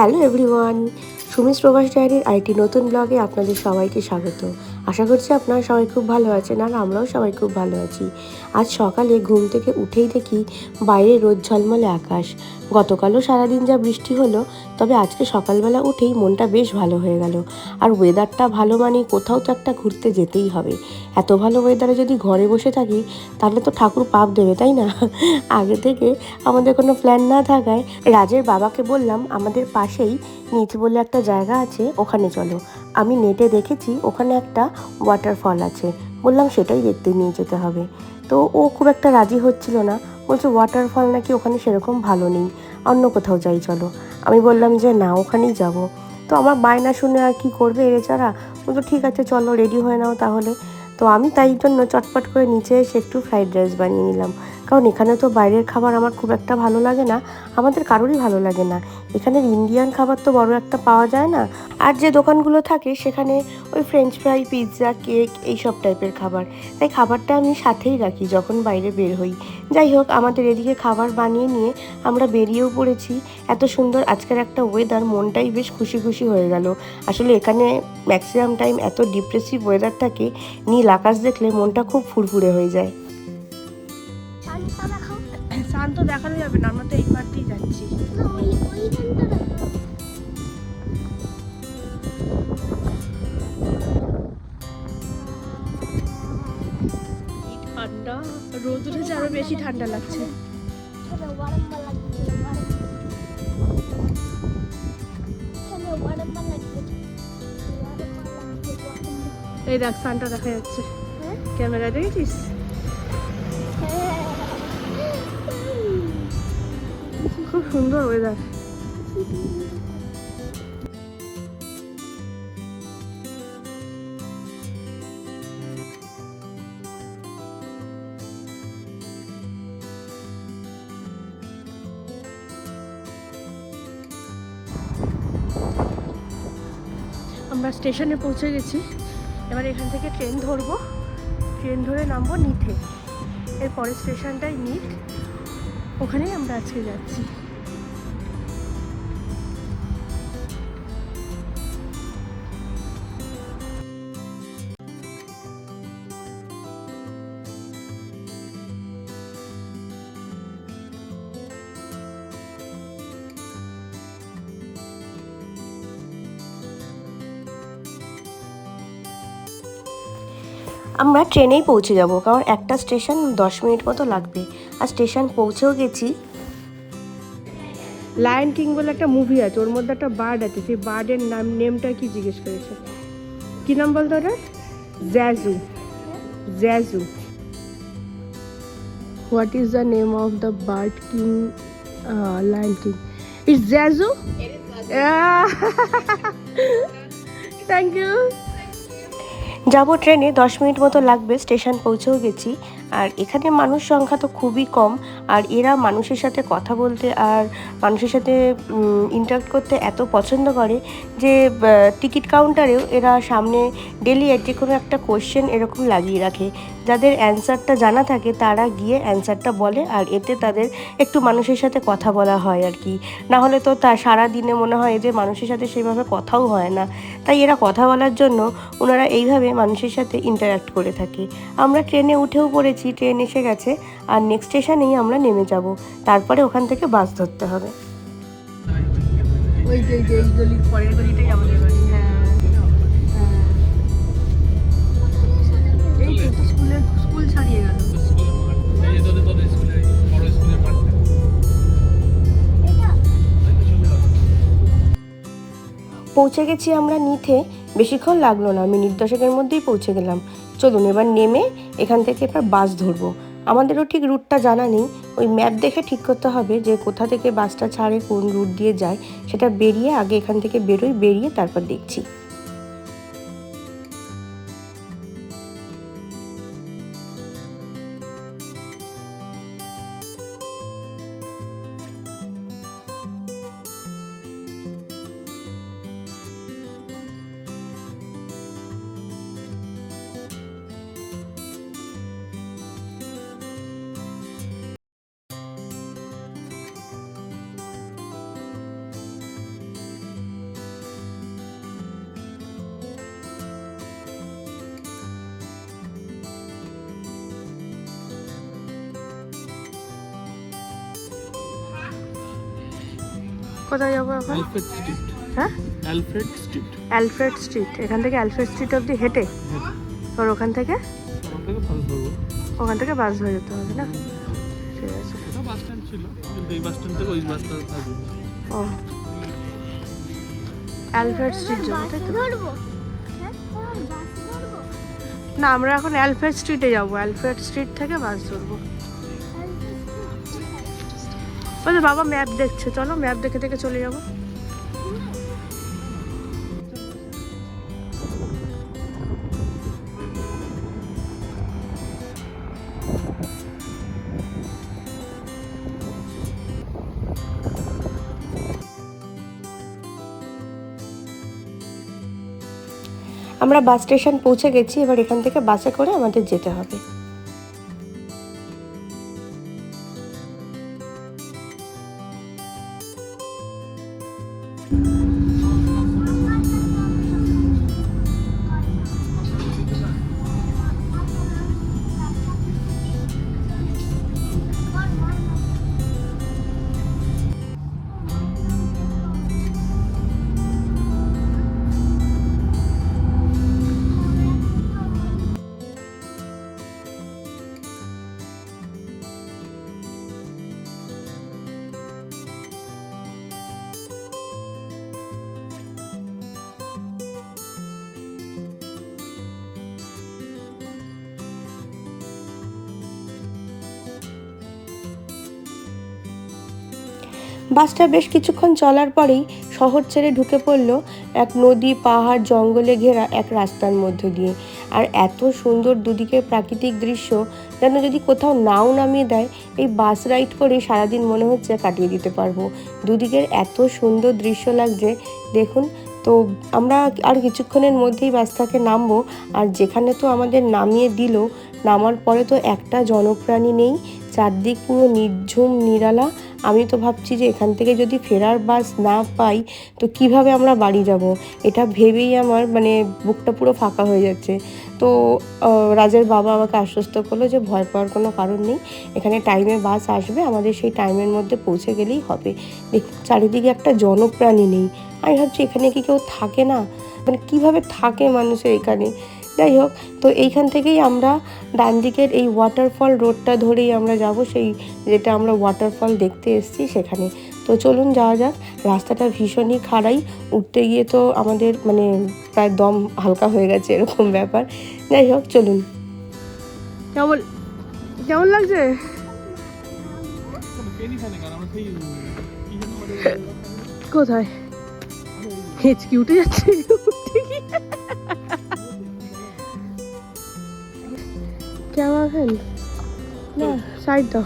Hello everyone Sumi's প্রবাস ডায়েরির আরেকটি নতুন ব্লগে আপনাদের সবাইকে স্বাগত। আশা করছি আপনারা সবাই খুব ভালো আছেন আর আমরাও সবাই খুব ভালো আছি। আজ সকালে ঘুম থেকে উঠেই দেখি বাইরে রোদ ঝলমলে আকাশ। গতকালও সারাদিন যা বৃষ্টি হলো, তবে আজকে সকালবেলা উঠেই মনটা বেশ ভালো হয়ে গেল। আর ওয়েদারটা ভালো মানে কোথাও তো একটা ঘুরতে যেতেই হবে। এত ভালো ওয়েদারে যদি ঘরে বসে থাকি, তাহলে তো ঠাকুর পাপ দেবে, তাই না? আগে থেকে আমাদের কোনো প্ল্যান না থাকায় রাজের বাবাকে বললাম, আমাদের পাশেই নিচ বলে একটা জায়গা আছে, ওখানে চলো। আমি নেটে দেখেছি ওখানে একটা ওয়াটারফল আছে। বললাম সেটাই দেখতে নিয়ে যেতে হবে। তো ও খুব একটা রাজি হচ্ছিল না। বলছে ওয়াটারফল নাকি ওখানে সেরকম ভালো নেই। অন্য কোথাও যাই, চলো। আমি বললাম যে, না, ওখানেই যাব। তো আমার বায়না শুনে আর কি করবে এছাড়া বলতো ঠিক আছে, চলো রেডি হয়ে নাও তাহলে। তো আমি তাই জন্য চটপট করে নিচে এসে একটু ফ্রাইড রাইস বানিয়ে নিলাম। কারণ এখানে তো বাইরের খাবার আমার খুব একটা ভালো লাগে না, আমাদের কারোরই ভালো লাগে না। এখানের ইন্ডিয়ান খাবার তো বড় একটা পাওয়া যায় না। আর যে দোকানগুলো থাকে, সেখানে ওই ফ্রেঞ্চ ফ্রাই পিৎজা কেক এইসব টাইপের খাবার। তাই খাবারটা আমি সাথেই রাখি যখন বাইরে বের হই। যাই হোক, আমাদের এদিকে খাবার বানিয়ে নিয়ে আমরা বেরিয়েও পড়েছি। এত সুন্দর আজকের একটা ওয়েদার মনটাই বেশ খুশি খুশি হয়ে গেল। আসলে এখানে ম্যাক্সিমাম টাইম এত ডিপ্রেসিভ ওয়েদার থাকে, নীল আকাশ দেখলে মনটা খুব ফুরফুরে হয়ে যায়। দেখাও শান্ত দেখানো যাবে না আমরা তো এই পার দিয়ে যাচ্ছি ঠান্ডা রোদ উঠেছে আরও বেশি ঠান্ডা লাগছে। এই দেখ সানটা দেখা যাচ্ছে হ্যাঁ? ক্যামেরা দেখেছিস খুব সুন্দর ওয়েদার আমরা স্টেশনে পৌঁছে গেছি। এবার এখান থেকে ট্রেন ধরবো। ট্রেন ধরে নামবো নিথে এর পরের স্টেশনটাই নিট ওখানেই আমরা আজকে যাচ্ছি। আমরা ট্রেনেই পৌঁছে যাব কারণ একটা স্টেশন দশ মিনিট মতো লাগবে। আর স্টেশন পৌঁছেও গেছি। লায়ন কিং বলে একটা মুভি আছে ওর মধ্যে একটা বার্ড আছে সেই বার্ডের নাম নেমটা কি জিজ্ঞেস করেছে? কি নাম বলতো ওটা Zazu Zazu what is the name of the bird king lion king is Zazu thank you যাব ট্রেনে দশ মিনিট মতো লাগবে স্টেশন পৌঁছেও গেছি। আর এখানে মানুষ সংখ্যা তো খুবই কম, আর এরা মানুষের সাথে কথা বলতে আর মানুষের সাথে ইন্টারাক্ট করতে এত পছন্দ করে যে টিকিট কাউন্টারেও এরা সামনে ডেলি যে কোনো একটা কোশ্চেন এরকম লাগিয়ে রাখে। যাদের অ্যান্সারটা জানা থাকে তারা গিয়ে অ্যান্সারটা বলে আর এতে তাদের একটু মানুষের সাথে কথা বলা হয় আর কি। না হলে তো তা সারা দিনে মনে হয় যে মানুষের সাথে সেভাবে কথাও হয় না। তাই এরা কথা বলার জন্য ওনারা এইভাবে মানুষের সাথে ইন্টারাক্ট করে থাকে। আমরা ট্রেনে উঠেও পড়েছি ট্রেন এসে গেছে আর নেক্সট স্টেশনেই আমরা নেমে যাব। তারপরে ওখান থেকে বাস ধরতে হবে। ওই যে যে এই গলির পরের গলিটাই আমাদের বাড়ি হ্যাঁ। এই তো স্কুলের স্কুল ছাড়িয়ে গেল। পৌঁছে গেছি আমরা নিথে বেশিক্ষণ লাগল না মিনিট দশেকের মধ্যেই পৌঁছে গেলাম। চলুন, এবার নেমে এখান থেকে এবার বাস ধরবো। আমাদেরও ঠিক রুটটা জানা নেই। ওই ম্যাপ দেখে ঠিক করতে হবে যে কোথা থেকে বাসটা ছাড়ে, কোন রুট দিয়ে যায়, সেটা বেরিয়ে আগে এখান থেকে বেরোই, বেরিয়ে তারপর দেখছি। কোথায় যাব এখন? অ্যালফ্রেড স্ট্রিট হ্যাঁ? অ্যালফ্রেড স্ট্রিট অ্যালফ্রেড স্ট্রিট এখান থেকে অ্যালফ্রেড স্ট্রিট অবধি হেঁটে? আর ওখান থেকে? ওখান থেকে বাস ওখান থেকে বাস ধরে যেতে হবে না? ঠিক আছে। বাস স্ট্যান্ড ছিল কিন্তু এই বাস স্ট্যান্ড থেকে ওই বাসটা থাকবে ও। অ্যালফ্রেড স্ট্রিট যাব তাই তো? ধরবো। হ্যাঁ না আমরা এখন অ্যালফ্রেড স্ট্রিটে যাব। অ্যালফ্রেড স্ট্রিট থেকে বাস ধরবো। বলছে, বাবা ম্যাপ দেখছে। চলো ম্যাপ দেখে দেখে চলে যাব। আমরা বাস স্টেশন পৌঁছে গেছি, এবার এখান থেকে বাসে করে আমাদের যেতে হবে। বাসটা বেশ কিছুক্ষণ চলার পরেই শহর ছেড়ে ঢুকে পড়ল এক নদী, পাহাড়, জঙ্গলে ঘেরা এক রাস্তার মধ্য দিয়ে। আর এত সুন্দর দুদিকের প্রাকৃতিক দৃশ্য যেন যদি কোথাও নাও নামিয়ে দেয়, এই বাস রাইড করে সারাদিন মনে হচ্ছে কাটিয়ে দিতে পারব। দুদিকের এত সুন্দর দৃশ্য লাগছে, দেখুন। তো আমরা আর কিছুক্ষণের মধ্যেই বাস থেকে নামবো, আর যেখানে তো আমাদের নামিয়ে দিল, নামার পরে তো একটা জনপ্রাণী নেই, চারদিক পুরো নির্ঝুম, নিরালা। আমি তো ভাবছি যে এখান থেকে যদি ফেরার বাস না পাই, তো কীভাবে আমরা বাড়ি যাব? এটা ভেবেই আমার মানে বুকটা পুরো ফাঁকা হয়ে যাচ্ছে। তো রাজের বাবা আমাকে আশ্বস্ত করল যে ভয় পাওয়ার কোনো কারণ নেই। এখানে টাইমে বাস আসবে, আমাদের সেই টাইমের মধ্যে পৌঁছে গেলেই হবে। চারিদিকে একটা জনপ্রাণী নেই। আমি ভাবছি এখানে কি কেউ থাকে না? মানে কীভাবে থাকে মানুষের এখানে? যাই হোক, তো এইখান থেকেই আমরা ডান দিকের এই ওয়াটারফল রোডটা ধরেই আমরা যাব, সেই যেটা আমরা ওয়াটারফল দেখতে এসেছি সেখানে। তো চলুন যাওয়া যাক, রাস্তাটা ভীষণই খাড়াই, উঠতে গিয়ে তো আমাদের মানে প্রায় দম হালকা হয়ে গেছে এরকম ব্যাপার। যাই হোক, চলুন। কেমন কেমন লাগছে? কোথায়? হেঁচকি উঠে যাচ্ছে। গিয়ে। কেমন আছেন না সাইড দাও।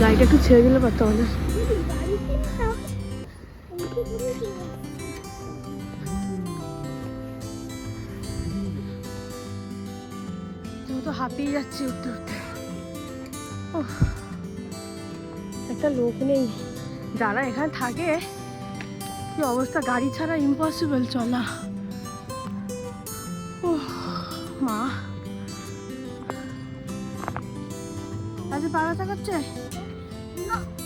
গাড়িটা একটু ছেড়ে দিলে পারতো আমাদের। তো হাঁপিয়ে যাচ্ছি উঠতে উঠতে। একটা লোক নেই। যারা এখানে থাকে কি অবস্থা? গাড়ি ছাড়া ইম্পসিবল চলা আজ পা ব্যথা করছে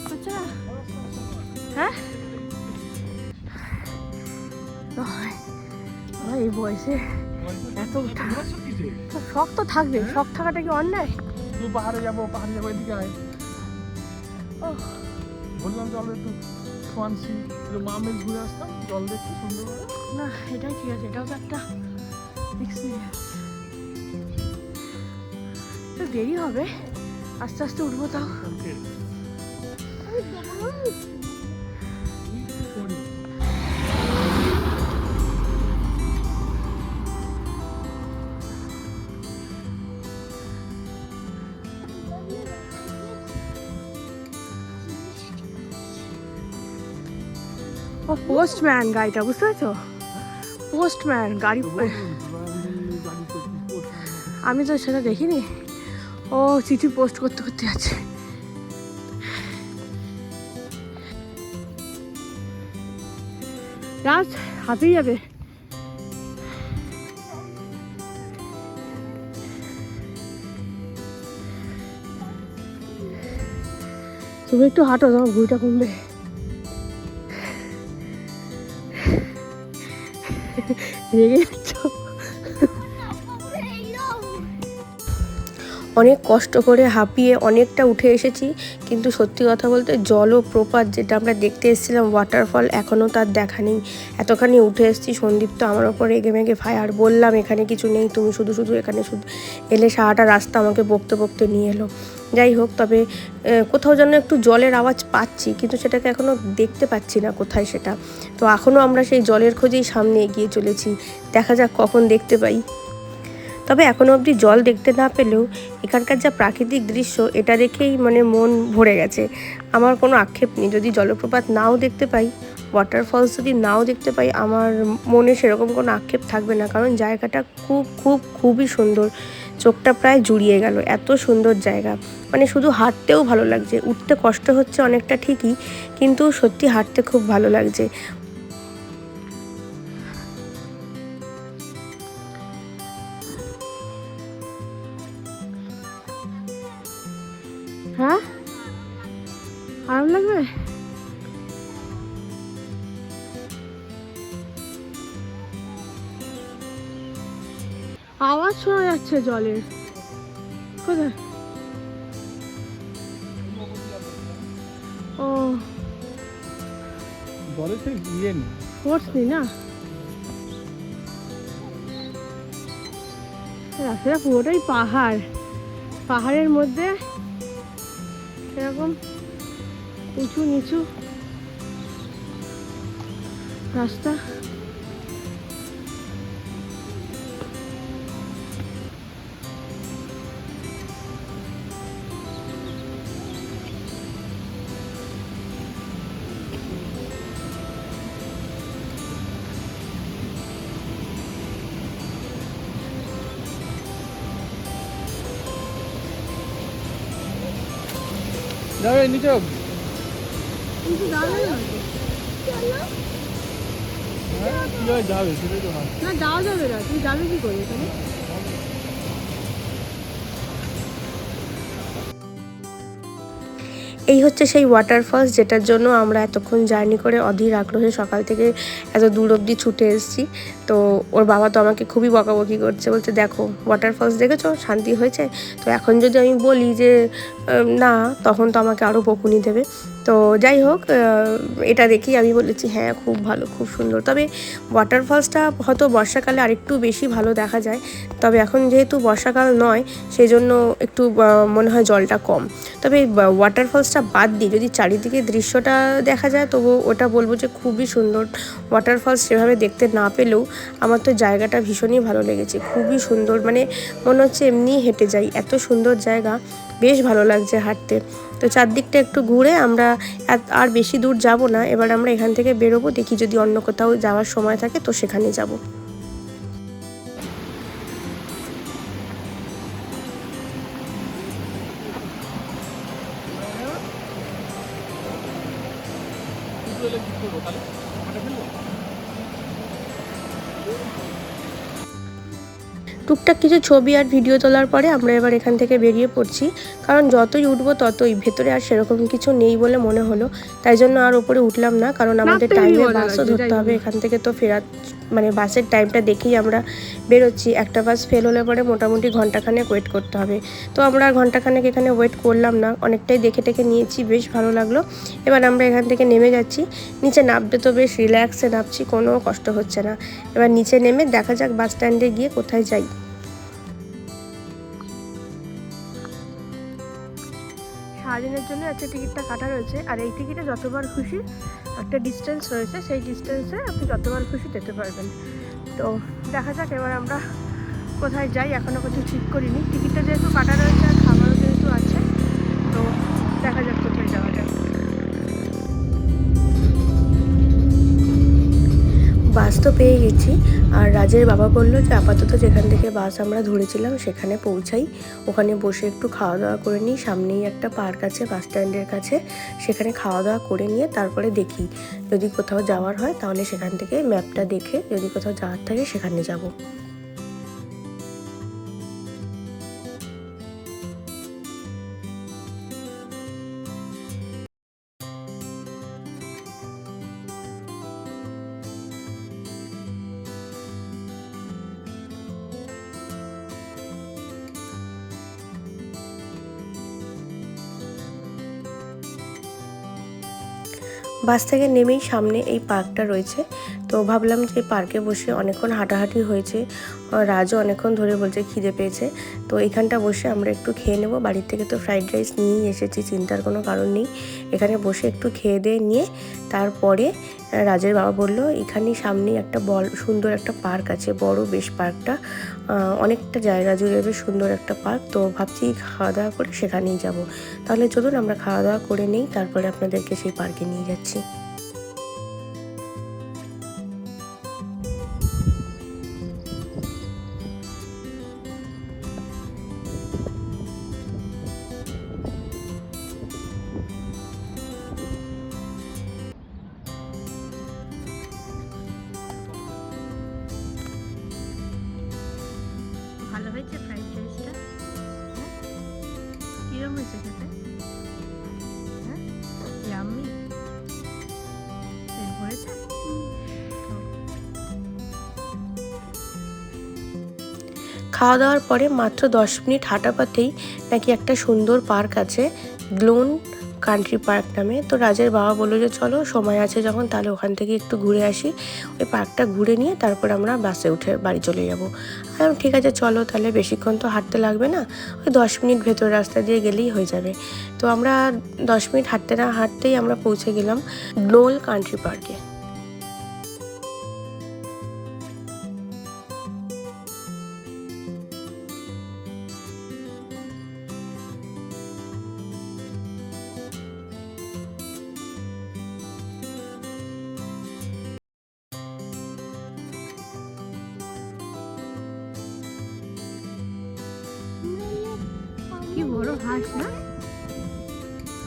করছে না। হ্যাঁ? এই বয়সে এত উঠা। শখ তো থাকবে শখ থাকাটা কি অন্যায়? পাহাড়ে যাব পাহাড়ে যাব এদিকে আয়। বললাম চল একটু ফানসি একটু মামেজ ঘুরে আসতাম জল দেখতে সুন্দর না এটাই ঠিক আছে এটাও তো একটা এক্সপিরিয়েন্স তো দেরি হবে। আস্তে আস্তে উঠবো তাও। ও পোস্টম্যান গাড়িটা বুঝতে পারছ? পোস্টম্যান গাড়ি আমি তো সেটা দেখিনি। ও, চিঠি পোস্ট করতে করতে আছে। রাজ হাঁপিয়ে যাবে। তুমি একটু হাঁটো, তোমার ভুঁড়িটা কমবে। রেগে অনেক কষ্ট করে হাঁপিয়ে অনেকটা উঠে এসেছি। কিন্তু সত্যি কথা বলতে জল ও প্রপাত যেটা আমরা দেখতে এসেছিলাম ওয়াটারফল এখনও তার দেখা নেই। এতখানি উঠে এসেছি, সন্দীপ তো আমার ওপরে রেগে মেগে আর বললাম এখানে কিছু নেই, তুমি শুধু শুধু এখানে শুধু এলে সারাটা রাস্তা আমাকে বকতে বকতে নিয়ে এলো। যাই হোক, তবে কোথাও যেন একটু জলের আওয়াজ পাচ্ছি, কিন্তু সেটাকে এখনও দেখতে পাচ্ছি না কোথায় সেটা। তো এখনও আমরা সেই জলের খোঁজেই সামনে এগিয়ে চলেছি। দেখা যাক কখন দেখতে পাই। তবে এখনও অবধি জল দেখতে না পেলেও এখানকার যা প্রাকৃতিক দৃশ্য, এটা দেখেই মানে মন ভরে গেছে। আমার কোনো আক্ষেপ নেই, যদি জলপ্রপাত নাও দেখতে পাই ওয়াটারফলস যদি নাও দেখতে পাই, আমার মনে সেরকম কোনো আক্ষেপ থাকবে না। কারণ জায়গাটা খুব খুব, খুবই সুন্দর। চোখটা প্রায় জুড়িয়ে গেল, এত সুন্দর জায়গা। মানে শুধু হাঁটতেও ভালো লাগছে, উঠতে কষ্ট হচ্ছে অনেকটা ঠিকই, কিন্তু সত্যি হাঁটতে খুব ভালো লাগছে। হ্যাঁ? আরাম লাগবে? আওয়াজ শোনা যাচ্ছে জলের কোথায়? ও। জলে সেই ইয়ে নেই। ফোর্স নেই না? রাস্তাটা পুরোটাই পাহাড়। পাহাড়ের মধ্যে এরকম উঁচু নিচু। রাস্তা। যাবে নিচে যাবে হ্যাঁ যাবে সেটাই তো না যাওয়া যাবে না। তুমি যাবে কি করে এই হচ্ছে সেই ওয়াটারফলস যেটার জন্য আমরা এতক্ষণ জার্নি করে অধীর আগ্রহে সকাল থেকে এত দূর অব্দি ছুটে এসেছি। তো ওর বাবা তো আমাকে খুবই বকাবকি করছে, বলছে, দেখো ওয়াটারফলস দেখেছ? শান্তি হয়েছে? তো এখন যদি আমি বলি যে না, তখন তো আমাকে আরও বকুনি দেবে। তো যাই হোক এটা দেখি আমি বলেছি হ্যাঁ খুব ভালো, খুব সুন্দর। তবে ওয়াটারফলসটা হয়তো বর্ষাকালে আরেকটু বেশি ভালো দেখা যায়। তবে এখন যেহেতু বর্ষাকাল নয় সেই জন্য একটু মনে হয় জলটা কম। তবে ওয়াটারফলসটা বাদ দিই যদি চারিদিকে দৃশ্যটা দেখা যায় তবু ওটা বলব যে খুবই সুন্দর। ওয়াটারফলস সেভাবে দেখতে না পেলেও আমার তো জায়গাটা ভীষণই ভালো লেগেছে। খুবই সুন্দর মানে মনে হচ্ছে এমনি হেঁটে যাই। এত সুন্দর জায়গা, বেশ ভালো লাগছে হাঁটতে। তো চারদিকটা একটু ঘুরে আমরা আর- বেশি দূর যাব না। এবার আমরা এখান থেকে বেরোবো, দেখি যদি অন্য কোথাও যাওয়ার সময় থাকে তো সেখানে যাব। Thank এলে টুকটাক কিছু ছবি আর ভিডিও তোলার পরে আমরা এবার এখান থেকে বেরিয়ে পড়ছি। কারণ যতই উঠবো ততই ভেতরে আর সেরকম কিছু নেই বলে মনে হলো। তাই জন্য আর ওপরে উঠলাম না কারণ আমাদের টাইমে বাসও ধরতে হবে। এখান থেকে তো ফেরার মানে বাসের টাইমটা দেখেই আমরা বেরোচ্ছি। একটা বাস ফেল হলে পরে মোটামুটি ঘন্টাখানেক ওয়েট করতে হবে। তো আমরা আর ঘন্টাখানেক এখানে ওয়েট করলাম না। অনেকটাই দেখে টেকে নিয়েছি বেশ ভালো লাগল। এবার আমরা এখান থেকে নেমে যাচ্ছি। নিচে নামতে তো বেশ রিল্যাক্সে নামছি কোনো কষ্ট হচ্ছে না। এবার নিচে নেমে দেখা যাক বাস স্ট্যান্ডে গিয়ে কোথায় যাই। সারাদিনের জন্য একটা টিকিটটা কাটা রয়েছে। আর এই টিকিটে যতবার খুশি একটা ডিস্টেন্স রয়েছে, সেই ডিস্টেন্সে আপনি যতবার খুশি যেতে পারবেন। তো দেখা যাক, এবার আমরা কোথায় যাই। এখনও কিছু ঠিক করিনি। টিকিটটা যেহেতু কাটা রয়েছে বাস তো পেয়ে গেছি। আর রাজের বাবা বলল যে, আপাতত যেখান থেকে বাস আমরা ধরেছিলাম সেখানে পৌঁছাই। ওখানে বসে একটু খাওয়া দাওয়া করে নিই। সামনেই একটা পার্ক আছে, বাস স্ট্যান্ডের কাছে। সেখানে খাওয়া দাওয়া করে নিয়ে তারপরে দেখি। যদি কোথাও যাওয়ার হয় তাহলে সেখান থেকে ম্যাপটা দেখে যদি কোথাও যাওয়ার থাকে সেখানে যাব। বাস থেকে নেমেই সামনে এই পার্কটা রয়েছে। তো ভাবলাম যে পার্কে বসে অনেকক্ষণ হাঁটাহাঁটি হয়েছে। রাজও অনেকক্ষণ ধরে বলছে খিদে পেয়েছে। তো এখানটা বসে আমরা একটু খেয়ে নেব। বাড়ির থেকে তো ফ্রাইড রাইস নিয়েই এসেছি, চিন্তার কোনো কারণ নেই। এখানে বসে একটু খেয়ে দিয়ে নিয়ে তারপরে রাজের বাবা বলল, এখানেই সামনেই একটা বল সুন্দর একটা পার্ক আছে, বড় বেশ পার্কটা। অনেকটা জায়গা জুড়ে বেশ সুন্দর একটা পার্ক। তো ভাবছি খাওয়া দাওয়া করে সেখানেই যাব। তাহলে চলুন, আমরা খাওয়া দাওয়া করে নেই। তারপরে আপনাদেরকে সেই পার্কে নিয়ে যাচ্ছি। খাওয়া দাওয়ার পরে মাত্র দশ মিনিট হাঁটা পথেই নাকি একটা সুন্দর পার্ক আছে, গ্লোন কান্ট্রি পার্ক নামে। তো রাজের বাবা বলল যে, চলো, সময় আছে যখন, তাহলে ওখান থেকে একটু ঘুরে আসি। ওই পার্কটা ঘুরে নিয়ে তারপর আমরা বাসে উঠে বাড়ি চলে যাব। আমি ঠিক আছে, চলো, তাহলে বেশিক্ষণ তো হাঁটতে লাগবে না। ওই দশ মিনিট ভেতর রাস্তা দিয়ে গেলেই হয়ে যাবে। তো আমরা দশ মিনিট হাঁটতে না হাঁটতেই আমরা পৌঁছে গেলাম গ্লোল কান্ট্রি পার্কে। কি বড় হাঁস না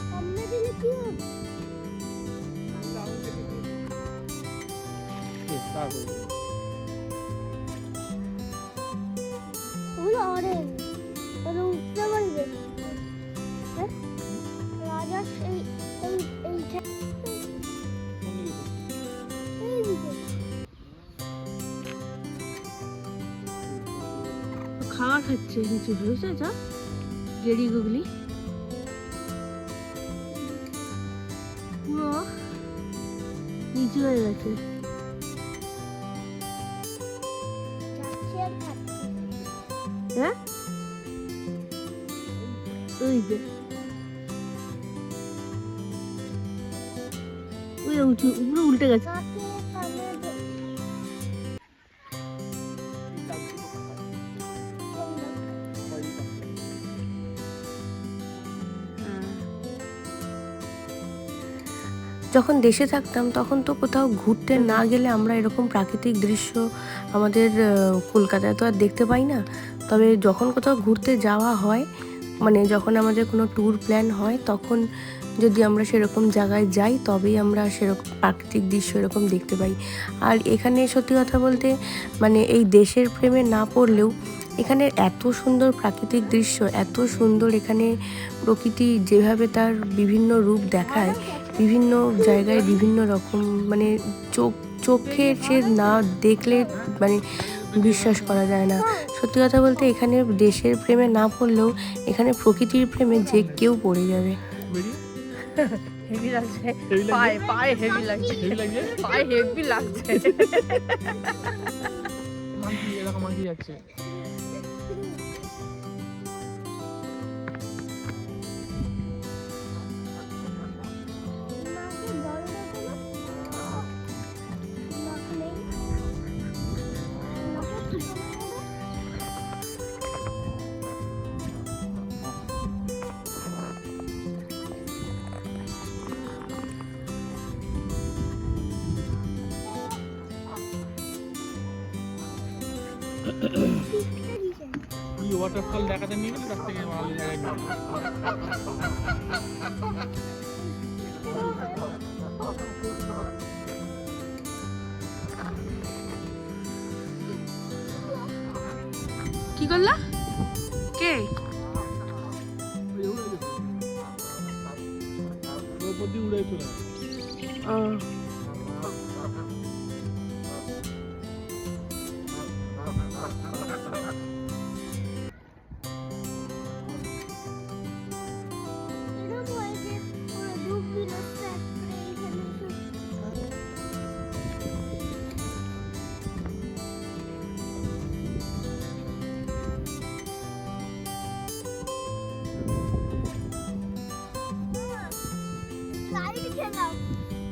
সামনে দিলে কি হবে তারপরে ওগুলো অরেঞ্জ ওগুলো উঠতে পারবে হ্যাঁ? রাজা এই এই এইটা এইদিকে খাবার খাচ্ছে নিচু হয়েছে যা গেড়ি গুগলি? পুরো নিচু হয়ে গেছে। যাচ্ছে আর খাচ্ছে। হ্যাঁ? ওই যে। ওই উঁচু পুরো উল্টে গেছে। নাকে কানে যখন দেশে থাকতাম, তখন তো কোথাও ঘুরতে না গেলে আমরা এরকম প্রাকৃতিক দৃশ্য আমাদের কলকাতায় তো আর দেখতে পাই না। তবে যখন কোথাও ঘুরতে যাওয়া হয় মানে যখন আমাদের কোনো ট্যুর প্ল্যান হয়, তখন যদি আমরা সেরকম জায়গায় যাই, তবেই আমরা সেরকম প্রাকৃতিক দৃশ্য এরকম দেখতে পাই। আর এখানে সত্যি কথা বলতে মানে এই দেশের প্রেমে না পড়লেও, এখানে এত সুন্দর প্রাকৃতিক দৃশ্য, এত সুন্দর এখানে প্রকৃতি যেভাবে তার বিভিন্ন রূপ দেখায় বিভিন্ন জায়গায় বিভিন্ন রকম মানে চোখ চোখে সে না দেখলে মানে বিশ্বাস করা যায় না। সত্যি কথা বলতে এখানে দেশের প্রেমে না পড়লেও এখানে প্রকৃতির প্রেমে যে কেউ পড়ে যাবে। হেভি লাগছে। পায়ে পায়ে হেভি লাগছে। পায়ে হেভি লাগছে। মানকি এরকম মানকি যাচ্ছে কি করলা? কে? ওই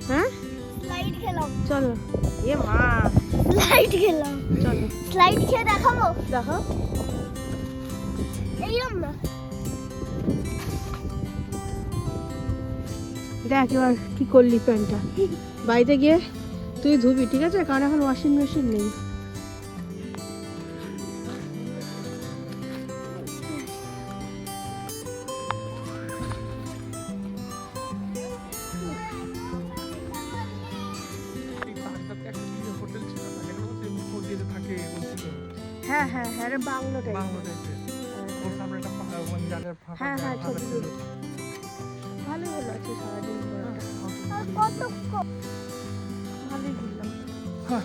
হ্যাঁ? স্লাইড খেলাম। চলো। এ মা। স্লাইড খেলাম। চলো। স্লাইড খেয়ে দেখাবো? দেখো। এইরকম না। দেখ এবার কি করলি প্যান্টটা। বাড়িতে গিয়ে তুই ধুবি ঠিক আছে? কারণ এখন ওয়াশিং মেশিন নেই। রে বাংলো বাংলো টাইপের ওর সামনে একটা পা- মানে ফাঁকা হ্যাঁ, হ্যাঁ, ফাঁকা ছবি ছিল। হলো আছে সারাদিন আর কতক্ষণ ভালোই ঘুরলাম। হ্যাঁ,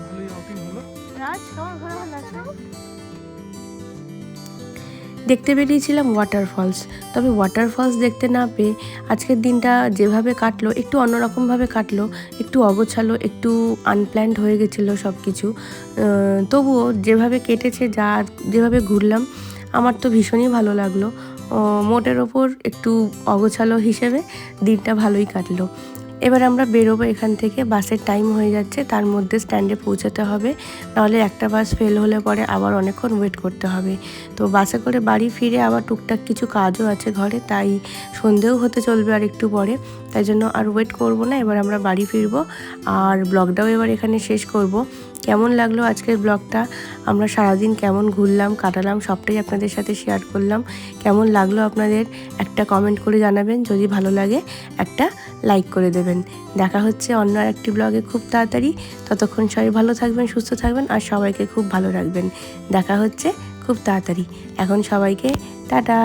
ভালোই আউটিং হলো। রাজ কেমন ঘোরা ভালো আছে? দেখতে বেরিয়েছিলাম ওয়াটারফলস তবে ওয়াটারফলস দেখতে না পেয়ে আজকের দিনটা যেভাবে কাটলো, একটু অন্যরকমভাবে কাটলো, একটু অগোছালো, একটু আনপ্ল্যান্ড হয়ে গেছিল সব কিছু তবুও যেভাবে কেটেছে, যা যেভাবে ঘুরলাম, আমার তো ভীষণই ভালো লাগল। মোটের ওপর একটু অগোছালো হিসেবে দিনটা ভালোই কাটলো। এবার আমরা বেরোবো এখান থেকে, বাসের টাইম হয়ে যাচ্ছে, তার মধ্যে স্ট্যান্ডে পৌঁছাতে হবে, নাহলে একটা বাস ফেল হলে পরে আবার অনেকক্ষণ ওয়েট করতে হবে। তো বাসে করে বাড়ি ফিরে আবার টুকটাক কিছু কাজও আছে ঘরে, তাই সন্ধেও হতে চলবে আর একটু পরে, তাই জন্য আর ওয়েট করব না, এবার আমরা বাড়ি ফিরবো, আর ব্লগটাও এবার এখানে শেষ করব। কেমন লাগল আজকের ব্লগটা আমরা সারাদিন কেমন ঘুরলাম, কাটালাম, সবটাই আপনাদের সাথে শেয়ার করলাম। কেমন লাগল আপনাদের? একটা কমেন্ট করে জানাবেন, যদি ভালো লাগে একটা লাইক করে দেবেন। দেখা হচ্ছে অন্য একটি ব্লগে খুব তাড়াতাড়ি। ততক্ষণ সবাই ভালো থাকবেন, সুস্থ থাকবেন আর সবাইকে খুব ভালো রাখবেন। দেখা হচ্ছে খুব তাড়াতাড়ি। এখন সবাইকে টাটা।